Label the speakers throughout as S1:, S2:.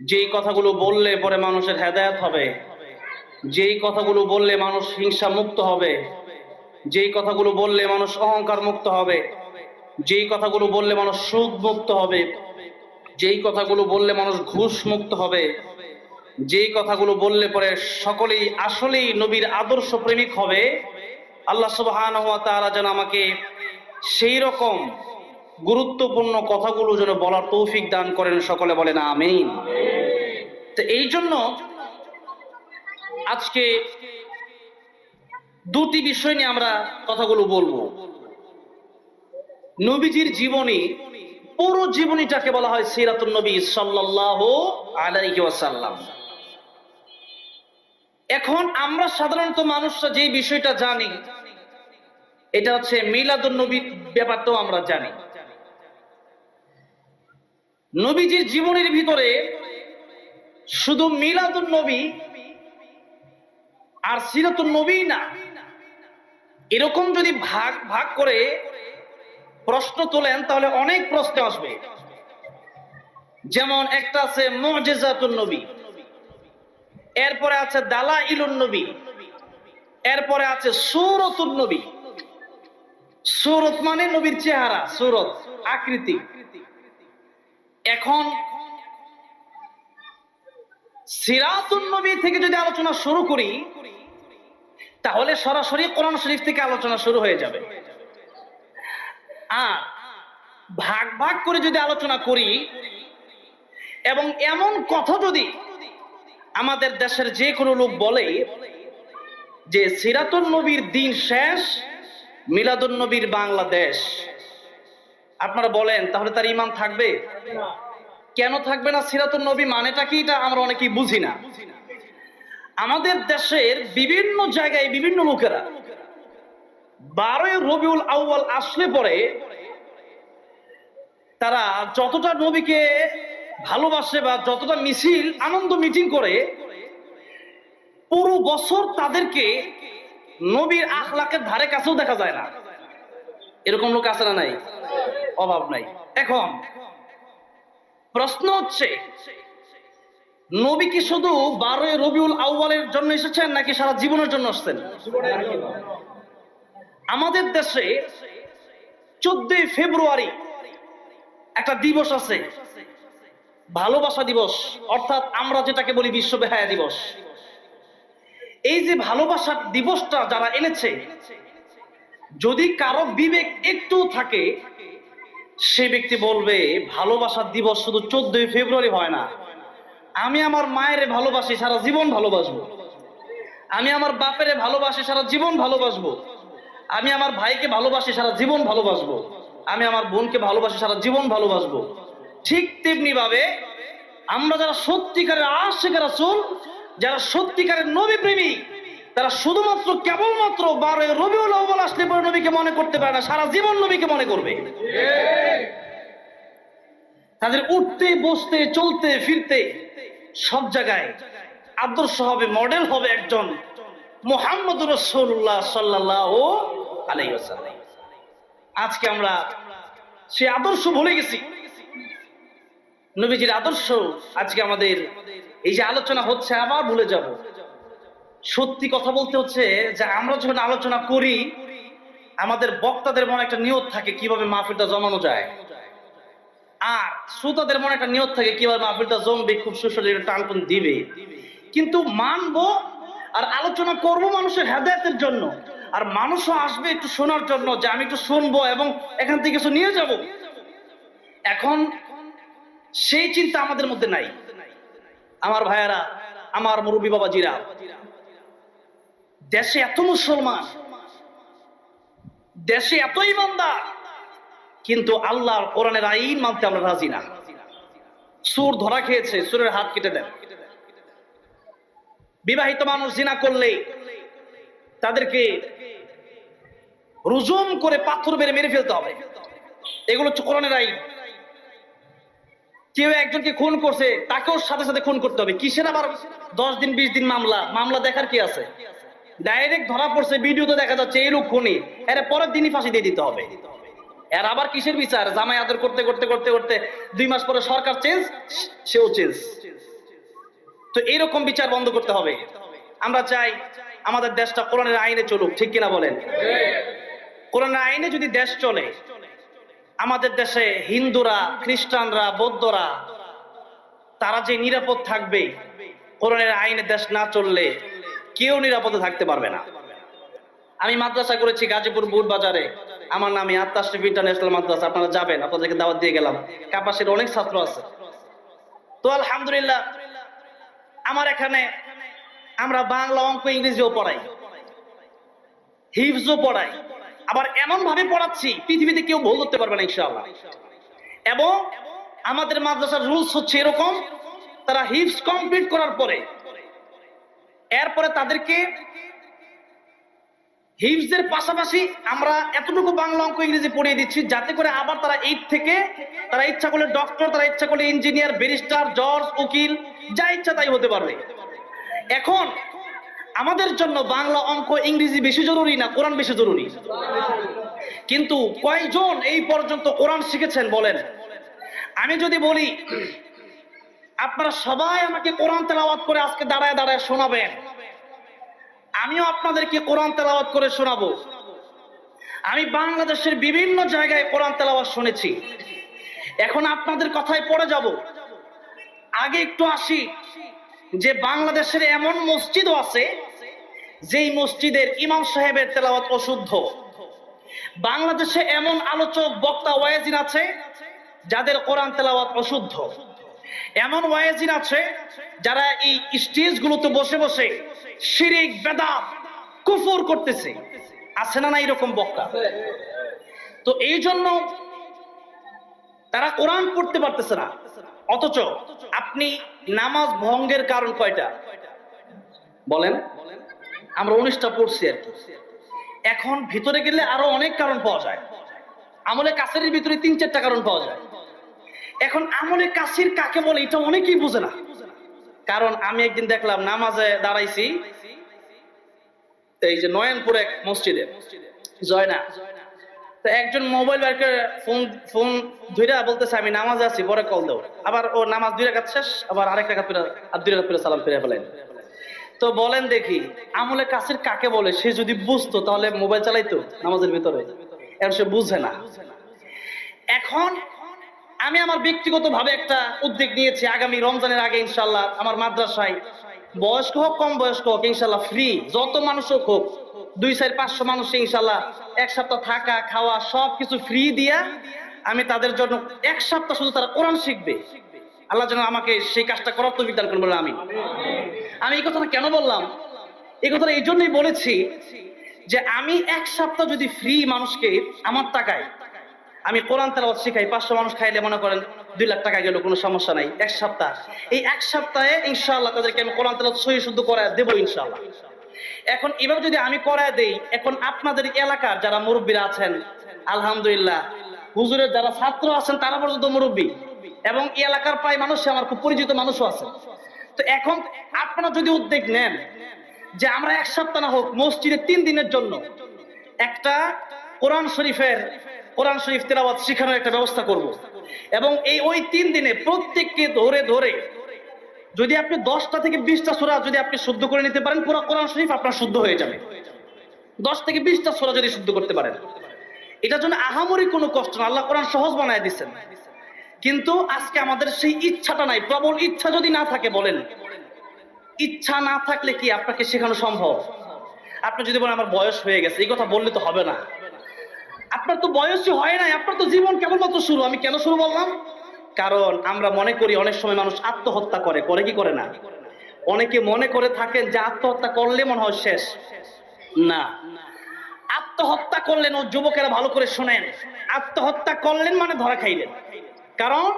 S1: যেই কথাগুলো বললে পরে মানুষের হেদায়াত হবে। যেই কথাগুলো বললে মানুষ হিংসা মুক্ত হবে। যেই কথাগুলো বললে মানুষ অহংকার মুক্ত হবে। যেই কথাগুলো বললে মানুষ সুখ মুক্ত হবে। যেই কথাগুলো বললে মানুষ ঘুষ মুক্ত হবে। যেই কথাগুলো বললে পরে সকলেই আসলেই নবীর আদর্শ প্রেমিক হবে। আল্লাহ তাআলা যেন আমাকে সেই রকম গুরুত্বপূর্ণ কথাগুলো যেন বলার তৌফিক দান করেন, সকলে বলেন আমিন। তো এই জন্য আজকে দুটি বিষয় নিয়ে আমরা কথাগুলো বলব। নবীজির জীবনী, পুরো জীবনীটাকে বলা হয় সিরাতুন নবী সাল্লাল্লাহু আলাইহি ওয়াসাল্লাম। এখন আমরা সাধারণত মানুষরা যে বিষয়টা জানি, এটা হচ্ছে মিলাদুন নবীর ব্যাপারটাও আমরা জানি। নবীজির জীবনের ভিতরে শুধু মিলাদুন নবী আর সিরাতুন নবী না, এরকম যদি ভাগ ভাগ করে প্রশ্ন তোলেন, তাহলে অনেক প্রশ্ন আসবে। যেমন একটা আছে মজেজাতুন নবী, এরপরে আছে দালা ইলুন নবী, এরপরে আছে সৌরতুন নবী। সৌরত মানে নবীর চেহারা, সৌরত, আকৃতি। এখন সিরাতুন নবী থেকে যদি আলোচনা শুরু করি, তাহলে সরাসরি কোরআন শরীফ থেকে আলোচনা শুরু হয়ে যাবে। আর ভাগ ভাগ করে যদি আলোচনা করি, এবং এমন কথা যদি আমাদের দেশের যে কোনো লোক বলে যে সিরাতুন নবীর দিন শেষ, মিলাদুন নবীর বাংলাদেশ। আপনারা বলেন, তাহলে তার ইমান থাকবে? কেন থাকবে না? সিরাতুন নবী মানেটা কি? এটা আমরা অনেকেই বুঝি না। আমাদের দেশের বিভিন্ন জায়গায় বিভিন্ন লোকেরা বারোই রবিউল আউয়াল আসলে পরে তারা যতটা নবীকে ভালোবাসে বা যতটা মিছিল, আনন্দ মিটিং করে, পুরো বছর তাদেরকে নবীর আখলাকের ধারে কাছেও দেখা যায় না। এরকম লোক আছে না নাই? অভাব নাই। এখন প্রশ্ন হচ্ছে, নবী কি শুধু বারোই রবিউল আউ্বালের জন্য এসেছেন নাকি সারা জীবনের জন্য আসছেন? আমাদের দেশে চোদ্দই ফেব্রুয়ারি একটা দিবস আছে, ভালোবাসা দিবস। অর্থাৎ আমরা যেটাকে বলি বিশ্ব বেহায়া দিবস। এই যে ভালোবাসার দিবসটা যারা এনেছে, যদি কারও বিবেক একটু থাকে সে ব্যক্তি বলবে, ভালোবাসার দিবস শুধু চোদ্দই ফেব্রুয়ারি হয় না। আমি আমার মায়ের ভালোবাসি, সারা জীবন ভালোবাসবো। আমি আমার বাপেরে ভালোবাসি, সারা জীবন ভালোবাসবো। আমি আমার ভাইকে ভালোবাসি, সারা জীবন ভালোবাসবো। আমি আমার বোনকে ভালোবাসি, সারা জীবন ভালোবাসবো। ঠিক তেমনি ভাবে আমরা যারা সত্যিকারের আশেখের রাসূল, যারা সত্যিকারের নবী প্রেমিক তারা শুধুমাত্র কেবলমাত্র বারোই রবিউল আউ্বাল আসলে পরে নবীকে মনে করতে পারে না, সারা জীবন নবীকে মনে করবে। তাদের উঠতে, বসতে, চলতে, ফিরতে সব জায়গায় আদর্শ হবে, মডেল হবে একজন মোহাম্মদ রসুল্লাহ সাল্লাহ আজকে আমরা সে আদর্শ ভুলে গেছি। নবীজির আদর্শ আজকে আমাদের এই যে আলোচনা হচ্ছে, আবার ভুলে যাব। সত্যি কথা বলতে হচ্ছে যে আমরা যখন আলোচনা করি, আমাদের বক্তাদের মনে একটা নিয়ত থাকে কীভাবে মাহফিলটা জমানো যায়। আর শ্রোতাদের মনে একটা নিয়ত থাকে কীভাবে মাহফিলটা জমবে, খুব সুশরীরে টানটন দিবে। কিন্তু মানবো আর আলোচনা করব মানুষের হেদায়তের জন্য। আর মানুষও আসবে একটু শোনার জন্য যে আমি একটু শুনব এবং এখান থেকে কিছু নিয়ে যাব। এখন সেই চিন্তা আমাদের মধ্যে নাই। আমার ভাইয়ারা, আমার মুরব্বী বাবাজিরা দেশে এত মুসলমান, দেশে এত ইমানদার কিন্তু আল্লাহর কোরআনের আইন মানতে আমরা রাজি না। সুর ধরা খেয়েছে সুরের হাত কেটে দেন। বিবাহিত মানুষ জিনা করলে তাদেরকে রুজুম করে পাথর বেড়ে মেরে ফেলতে হবে। এগুলো হচ্ছে কোরআনের আইন। কেউ একজনকে খুন করছে, তাকেও সাথে সাথে খুন করতে হবে। কিসের আবার দশ দিন, বিশ দিন মামলা? মামলা দেখার কি আছে? ডাইরেক্ট ধরা পড়ছে, ভিডিওতে দেখা যাচ্ছে এই লোক খুনি। এর পরের দিনই ফাঁসি দিয়ে দিতে হবে। এর আবার কিসের বিচার? জামাই আদর করতে করতে করতে করতে দুই মাস পরে সরকার চেঞ্জ সেও চেঞ্জ তো এরকম বিচার বন্ধ করতে হবে। আমরা চাই আমাদের দেশটা কোরআনের আইনে চলুক, ঠিক কিনা বলেন? কোরআনের আইনে যদি দেশ চলে, আমাদের দেশে হিন্দুরা, খ্রিস্টানরা, বৌদ্ধরা, তারা যে নিরাপদ থাকবে, কোরআনের আইনে দেশ না চললে কেউ নিরাপদে থাকতে পারবে না। আমি মাদ্রাসা করেছি গাজীপুর বুট বাজারে আমার নামে আত্মাশ্রী ইন্টারন্যাশনাল মাদ্রাসা। আপনারা যাবেন, আপনাদেরকে দাওয়াত দিয়ে গেলাম। কাপাসের অনেক ছাত্র আছে। তো আলহামদুলিল্লাহ, আমার এখানে আমরা বাংলা অঙ্ক ইংরেজিও পড়াই। হিফজও পড়াই। আবার এমন ভাবে পড়াচ্ছি, পৃথিবীতে কেউ ভুল করতে পারবে না, ইনশাআল্লাহ। এবং আমাদের মাদ্রাসার রুলস হচ্ছে এরকম, তারা হিফস কমপ্লিট করার পরে এরপরে তাদেরকে হিফজের পাশাপাশি আমরা এতটুকু বাংলা অঙ্ক ইংরেজি পড়িয়ে দিচ্ছি, যাতে করে আবার তারা এইট থেকে তারা ইচ্ছা করলে ডক্টর তারা ইচ্ছা করলে ইঞ্জিনিয়ার ব্যারিস্টার জজ উকিল, যা ইচ্ছা তাই হতে পারবে। এখন আমাদের জন্য বাংলা অঙ্ক ইংরেজি বেশি জরুরি না কোরআন বেশি জরুরি? কিন্তু কয়জন এই পর্যন্ত কোরআন শিখেছেন বলেন? আমি যদি বলি আপনারা সবাই আমাকে কোরআন তেলাওয়াত করে আজকে দাঁড়ায় দাঁড়ায় শোনাবেন। আমিও আপনাদেরকে কোরআন তেলাওয়াত করে শোনাবো। আমি বাংলাদেশের বিভিন্ন জায়গায় কোরআন তেলাওয়াত শুনেছি। এখন আপনাদের কথায় পড়ে যাব। আগে একটু আসি যে বাংলাদেশের এমন মসজিদও আছে যেই মসজিদের ইমাম সাহেবের তেলাওয়াত অশুদ্ধ। বাংলাদেশে এমন আলোচক বক্তা ওয়াইজিন আছে যাদের কোরআন তেলাওয়াত অশুদ্ধ। এমন ওয়াইজিন আছে যারা এই স্টেজগুলোতে বসে বসে শিরিক, বেদাত, কুফর করতেছে। আছে না না এরকম বক্তা? তো এই জন্য তারা কোরআন পড়তে পারতেছে না। অথচ আপনি নামাজ ভঙ্গের কারণ কয়টা? বলেন। আমরা উনিশটা পড়ছি আর এখন ভিতরে গেলে আরও অনেক কারণ পাওয়া যায়। আমলে কাছের ভিতরে তিন চারটা কারণ পাওয়া যায়। এখন আমলে কাশির কাকে বলে, এটা অনেকেই বুঝে না। কারণ আমি একদিন দেখলাম, নামাজে দাঁড়াইছি, এই যে নয়নপুর এক মসজিদে। জয়না। তো একজন মোবাইল বের ফোন ফোন ধইরা বলতেছে, আমি নামাজ আছি, পরে কল দাও। আবার ও নামাজ দুই রাকাত শেষ, আবার আরেক রাকাত ফিরে, আর দুই রাকাত ফিরে সালাম ফিরে ফেলেন। তো বলেন দেখি, আমলে কাছের কাকে বলে? সে যদি বুঝতো, তাহলে মোবাইল চালাইতো নামাজের ভিতরে। এখন সে বুঝে না। এখন আমি আমার ব্যক্তিগত ভাবে একটা উদ্যোগ নিয়েছি আগামী রমজানের আগে ইনশাল্লাহ আমার মাদ্রাসায়। বয়স্ক হোক, কম বয়স্ক হোক ইনশাল্লাহ ফ্রি যত মানুষ হোক হোক, দুই, চার, পাঁচশো মানুষ ইনশাল্লাহ এক সপ্তাহ থাকা, খাওয়া সব কিছু ফ্রি দিয়া আমি তাদের জন্য এক সপ্তাহ শুধু তারা কোরআন শিখবে। আল্লাহ যেন আমাকে সেই কাজটা করার তো বিধান করবেন আমি। আমি এই কথাটা কেন বললাম? এই কথাটা এই জন্যই বলেছি যে আমি এক সপ্তাহ যদি ফ্রি মানুষকে আমার টাকায় আমি কোরআন তেলাওয়াত শিখাই, পাঁচশো মানুষ খাইলে মনে করেন দুই লাখ টাকা গেল, কোনো সমস্যা নাই, এক সপ্তাহ। এই এক সপ্তাহে ইনশাআল্লাহ তাদেরকে আমি কোরআন তেলাওয়াত সহি শুদ্ধ করায় দেবো ইনশাআল্লাহ। এখন এবার যদি আমি করায় দেই, এখন আপনাদের এলাকার যারা মুরব্বীরা আছেন, আলহামদুলিল্লাহ, হুজুরের যারা ছাত্র আছেন, তারা পর্যন্ত মুরব্বী। এবং এই এলাকার প্রায় মানুষ আমার খুব পরিচিত মানুষও আছে। তো এখন আপনারা যদি উদ্যোগ নেন যে আমরা এক সপ্তাহ না হোক, মসজিদে তিন দিনের জন্য একটা কোরআন শরীফের কোরআন শরীফ তেলাওয়াত শেখানোর একটা ব্যবস্থা করব। এবং এই ওই তিন দিনে প্রত্যেককে ধরে ধরে যদি আপনি দশটা থেকে বিশটা সোরা যদি আপনি শুদ্ধ করে নিতে পারেন, পুরো কোরআন শরীফ আপনার শুদ্ধ হয়ে যাবে। দশ থেকে বিশটা সোরা যদি শুদ্ধ করতে পারেন। এটার জন্য আহামরি কোনো কষ্ট না। আল্লাহ কোরআন সহজ বানায় দিচ্ছেন কিন্তু আজকে আমাদের সেই ইচ্ছাটা নাই। প্রবল ইচ্ছা যদি না থাকে বলেন, ইচ্ছা না থাকলে কি আপনাকে শেখানো সম্ভব? আপনি যদি বলেন, আমার বয়স হয়ে গেছে, এই কথা বললে তো হবে না। আপনার তো বয়সই হয় নাই, আপনার তো জীবন কেবলমাত্র শুরু। আমি কেন শুরু বললাম? কারণ আমরা মনে করি অনেক সময় মানুষ আত্মহত্যা করে। করে কি করে না? অনেকে মনে করে থাকেন যে আত্মহত্যা করলে মনে হয় শেষ। না। আত্মহত্যা করলেন ও যুবকেরা ভালো করে শোনেন। আত্মহত্যা করলেন মানে ধরা খাইলেন। কারণ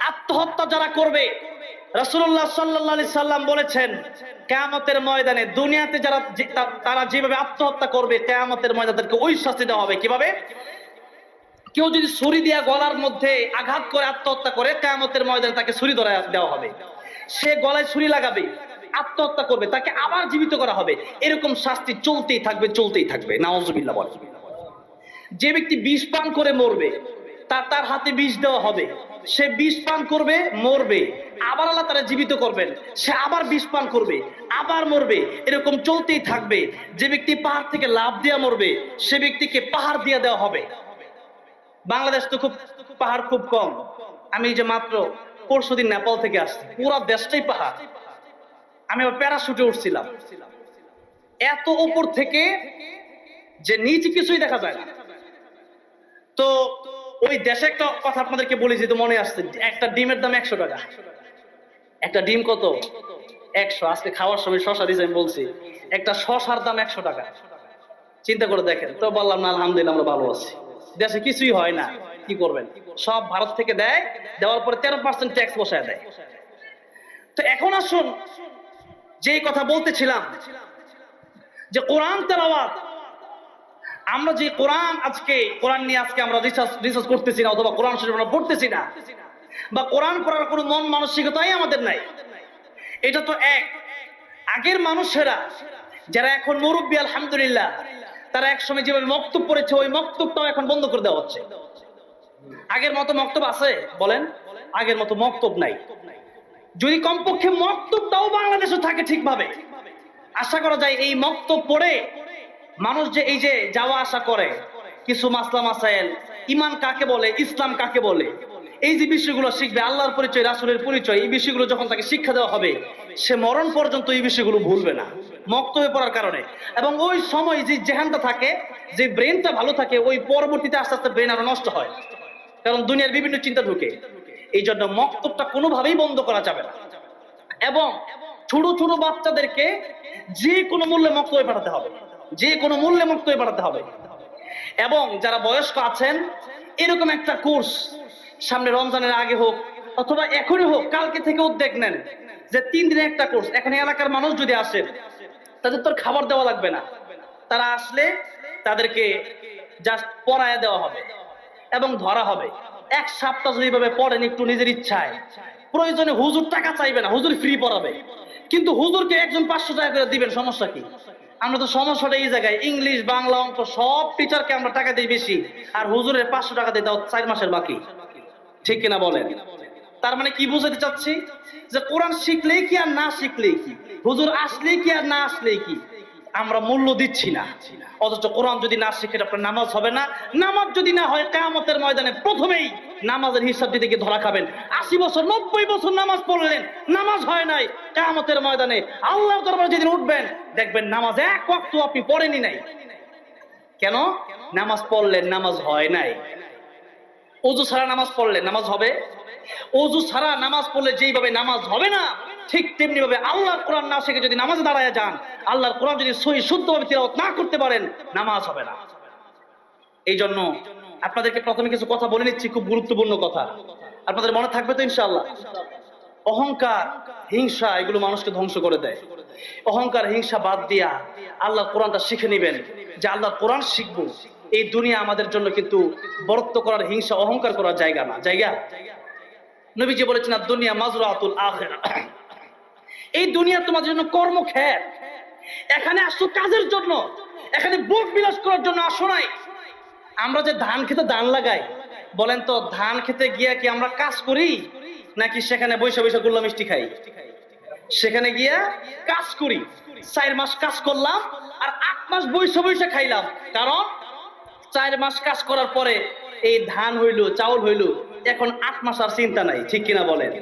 S1: আত্মহত্যা যারা করবে রাসূলুল্লাহ সাল্লাল্লাহু আলাইহি সাল্লাম বলেছেন, কিয়ামতের ময়দানে দুনিয়াতে যারা তারা যেভাবে আত্মহত্যা করবে, কিয়ামতের ময়দানে তাদেরকে ওই শাস্তি দেওয়া হবে। কীভাবে? কেউ যদি ছুরি দিয়া গলার মধ্যে আঘাত করে আত্মহত্যা করে, কিয়ামতের ময়দানে তাকে ছুরি ধরে দেওয়া হবে। সে গলায় ছুরি লাগাবে, আত্মহত্যা করবে, তাকে আবার জীবিত করা হবে। এরকম শাস্তি চলতেই থাকবে চলতেই থাকবে। নাওজুবিল্লাহ বলে যে ব্যক্তি বিষ পান করে মরবে তার তার হাতে বিষ দেওয়া হবে। সে বিষ পান করবে, মরবে। আবার আল্লাহ তারা জীবিত করবেন। সে আবার বিষ পান করবে, আবার মরবে। এরকম চলতেই থাকবে। যে ব্যক্তি পাহাড় থেকে লাভ দিয়া মরবে, সে ব্যক্তিকে পাহাড় দিয়ে দেওয়া হবে। বাংলাদেশ তো খুব, পাহাড় খুব কম। আমি যে মাত্র পরশু দিন নেপাল থেকে আসছি। পুরো দেশটাই পাহাড়। আমি প্যারাশুটে উঠছিলাম। এত উপর থেকে যে নিচে কিছুই দেখা যায় না। তো ওই দেশে একটা কথা আপনাদেরকে বলি, যেহেতু মনে আসছে, একটা ডিমের দাম একশো টাকা। একটা ডিম কত? একশো। আজকে খাওয়ার সময় শশা আমি বলছি, একটা শশার দাম একশো টাকা। চিন্তা করে দেখেন, তো বললাম না, আলহামদুলিল্লাহ, আমরা ভালো আছি। দেশে কিছুই হয় না, কি করবেন? সব ভারত থেকে দেয়, দেওয়ার পরে তেরো পার্সেন্ট ট্যাক্স বসায় দেয়। তো এখন আসুন, যেই কথা বলতেছিলাম, যে কোরআন তেলাওয়াত আমরা যে কোরআন আজকে, কোরআন নিয়ে আজকে আমরা রিসার্চ করতেছি না, অথবা কোরআন শরীফ আমরা পড়তেছি না। বা কোরআন পড়ার কোনো মন মানসিকতাই আমাদের নাই। এটা তো এক। আগের মানুষেরা, যারা এখন মুরব্বী, আলহামদুলিল্লাহ, তারা একসময় যেভাবে মক্তব পড়েছে, ওই মক্তবটাও এখন বন্ধ করে দেওয়া হচ্ছে। আগের মতো মক্তব আছে? বলেন। আগের মতো মক্তব নাই। যদি কমপক্ষে মক্তবটাও বাংলাদেশে থাকে ঠিকভাবে, আশা করা যায় এই মক্তব পড়ে মানুষ যে এই যে যাওয়া আসা করে, কিছু মাসলা মাসাইল ইমান কাকে বলে, ইসলাম কাকে বলে, এই যে বিষয়গুলো শিখবে, আল্লাহর পরিচয়, রাসুলের পরিচয়, এই বিষয়গুলো যখন তাকে শিক্ষা দেওয়া হবে, সে মরণ পর্যন্ত এই বিষয়গুলো ভুলবে না, মক্ত হয়ে পড়ার কারণে। এবং ওই সময় যে জেহানটা থাকে, যে ব্রেনটা ভালো থাকে, ওই পরবর্তীতে আস্তে আস্তে ব্রেন আরও নষ্ট হয়। কারণ দুনিয়ার বিভিন্ন চিন্তা ঢুকে। এই জন্য মক্তবটা কোনোভাবেই বন্ধ করা যাবে না। এবং ছোট ছোট বাচ্চাদেরকে যে কোনো মূল্যে মুক্ত হয়ে পাঠাতে হবে। যে কোনো মূল্যে মুক্ত হয়ে পাঠাতে হবে। এবং যারা বয়স্ক আছেন, এরকম একটা কোর্স সামনে রমজানের আগে হোক অথবা এখনই হোক, কালকে থেকে উদ্যোগ নেন যে তিন দিনের একটা কোর্স। এখন এলাকার মানুষ যদি আসে, তাদের তোর খাবার দেওয়া লাগবে না। তারা আসলে তাদেরকে জাস্ট পড়ায় দেওয়া হবে এবং ধরা হবে। এক সপ্তাহ যদি এভাবে পড়েন একটু নিজের ইচ্ছায়। প্রয়োজনে হুজুর টাকা চাইবে না, হুজুর ফ্রি পড়াবে। কিন্তু হুজুরকে একজন পাঁচশো টাকা করে দিবেন, সমস্যা কি? আমরা তো সমস্যাটা এই জায়গায় ইংলিশ বাংলা অঙ্ক সব টিচারকে আমরা টাকা দিই বেশি, আর হুজুরের পাঁচশো টাকা দিই তাও চার মাসের বাকি। ঠিক কিনা বলেন? তার মানে কি বুঝাতে চাচ্ছি? যে কোরআন শিখলেই কি আর না শিখলেই কি? হুজুর আসলেই কি আর না আসলেই কি? আমরা মূল্য দিচ্ছি না। অথচ কোরআন যদি না শিখে আপনার নামাজ হবে না। নামাজ যদি না হয়, কেয়ামতের ময়দানে প্রথমেই নামাজের হিসাব দিতে গিয়ে ধরা খাবেন। আশি বছর, নব্বই বছর নামাজ পড়লেন, নামাজ হয় নাই। কেয়ামতের ময়দানে আল্লাহর দরবারে যেদিন উঠবেন, দেখবেন নামাজ এক ওয়াক্ত আপনি পড়েনি নাই। কেন? নামাজ পড়লেন নামাজ হয় নাই। অজু ছাড়া নামাজ পড়লে নামাজ হবে? অজু ছাড়া নামাজ পড়লে যেইভাবে নামাজ হবে না, ঠিক তেমনি ভাবে আল্লাহর কোরআন না শিখে যদি নামাজে দাঁড়ায় যান, আল্লাহর কোরআন যদি সহি, শুদ্ধভাবে তিলাওয়াত না করতে পারেন, নামাজ হবে না। এই জন্য আপনাদেরকে প্রথমে কিছু কথা বলে নিচ্ছি, খুব গুরুত্বপূর্ণ কথা। আপনাদের মনে থাকবে তো ইনশাআল্লাহ? অহংকার, হিংসা এগুলো মানুষকে ধ্বংস করে দেয়। অহংকার, হিংসা বাদ দিয়া আল্লাহ কোরআনটা শিখে নেবেন যে আল্লাহ কোরআন শিখব। এই দুনিয়া আমাদের জন্য কিন্তু বরত্ব করার, হিংসা, অহংকার করার জায়গা না। জায়গা? নবীজি বলেছেন আর দুনিয়া মাজরাতুল আখিরা এই দুনিয়া তোমাদের জন্য কর্মক্ষেত। এখানে আসছো কাজের জন্য। এখানে বুক বিলাস করার জন্য আসো নাই। আমরা যে ধান খেতে ধান লাগাই, বলেন তো, ধান খেতে গিয়া কি আমরা কাজ করি? নাকি সেখানে বৈশা বৈশা গুল্লা মিষ্টি খাই? সেখানে গিয়া কাজ করি। চার মাস কাজ করলাম আর আট মাস বৈশা বৈশা খাইলাম। কারণ চার মাস কাজ করার পরে এই ধান হইল, চাউল হইল, এখন আট মাস আর চিন্তা নাই, ঠিক কিনা বলেন?